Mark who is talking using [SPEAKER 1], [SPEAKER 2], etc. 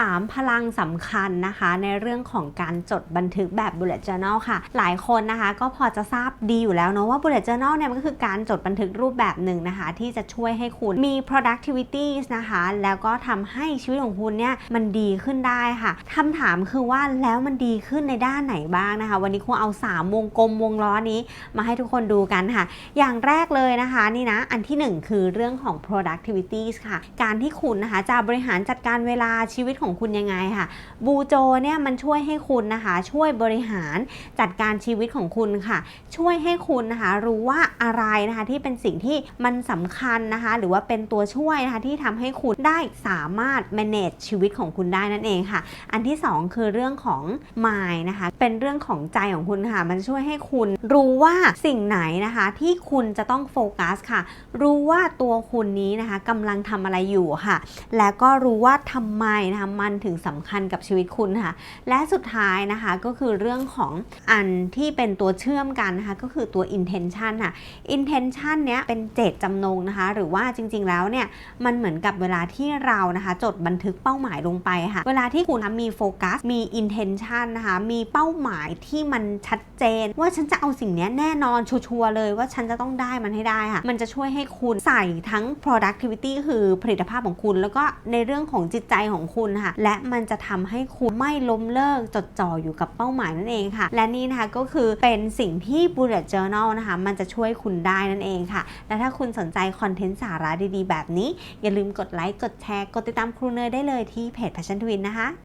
[SPEAKER 1] 3 พลังสำคัญนะคะ ในเรื่องของการจดบันทึกแบบ bullet journal ค่ะ หลายคนนะคะ ก็พอจะทราบดีอยู่แล้วเนาะว่า bullet journal เนี่ยมันก็คือการจดบันทึกรูปแบบหนึ่งนะคะ ที่จะช่วยให้คุณมี productivity นะคะ แล้วก็ทำให้ชีวิตของคุณเนี่ยมันดีขึ้นได้ค่ะคำถามคือว่าแล้วมันดีขึ้นในด้านไหนบ้างนะคะ วันนี้คงเอา 3 วงกลมวงล้อนี้มาให้ทุกคนดูกันค่ะ อย่างแรกเลยนะคะนี่นะอันที่ 1 คือเรื่องของ productivity ค่ะ การที่คุณนะคะจะบริหารจัดการเวลาชีวิตของคุณยังไงค่ะบูโจเนี่ยมันช่วยให้คุณนะคะ ช่วยบริหารจัดการชีวิตของคุณค่ะ ช่วยให้คุณนะคะรู้ว่าอะไรนะคะที่เป็นสิ่งที่มันสำคัญนะคะ หรือว่าเป็นตัวช่วยนะคะที่ทำให้คุณได้สามารถ manage ชีวิตของคุณได้นั่นเองค่ะ อันที่ 2 คือเรื่องของ mind นะคะ เป็นเรื่องของใจของคุณค่ะ มันช่วยให้คุณรู้ว่าสิ่งไหนนะคะที่คุณจะต้องโฟกัสค่ะ รู้ว่าตัวคุณนี้นะคะกำลังทำอะไรอยู่ค่ะ แล้วก็รู้ว่าทำไมนะคะมันถึงสำคัญกับชีวิตคุณค่ะ และสุดท้ายนะคะก็คือเรื่องของอันที่เป็นตัวเชื่อมกันนะคะก็คือตัว intention ค่ะ intention เนี้ยเป็นเจตจำนงนะคะ หรือว่าจริงๆแล้วเนี่ยมันเหมือนกับเวลาที่เรานะคะจดบันทึกเป้าหมายลงไปค่ะ เวลาที่คุณมีโฟกัสมี intention นะคะมีเป้าหมายที่มันชัดเจน ว่าฉันจะเอาสิ่งนี้แน่นอนชัวร์ๆเลยว่าฉันจะต้องได้มันให้ได้ค่ะมันจะช่วยให้คุณใส่ทั้ง productivity คือผลิตภาพของคุณ แล้วก็ในเรื่องของจิตใจของคุณค่ะและมันจะทำให้คุณไม่ล้มเลิกจดจ่ออยู่กับเป้าหมายนั่นเองค่ะ และนี่นะคะก็คือเป็นสิ่งที่ bullet journal นะคะมันจะช่วยคุณได้นั่นเองค่ะ และถ้าคุณสนใจคอนเทนต์สาระดีๆ แบบนี้ อย่าลืมกดไลค์กดแชร์ กดติดตามครูเนยได้เลยที่เพจ Passion Twin นะคะ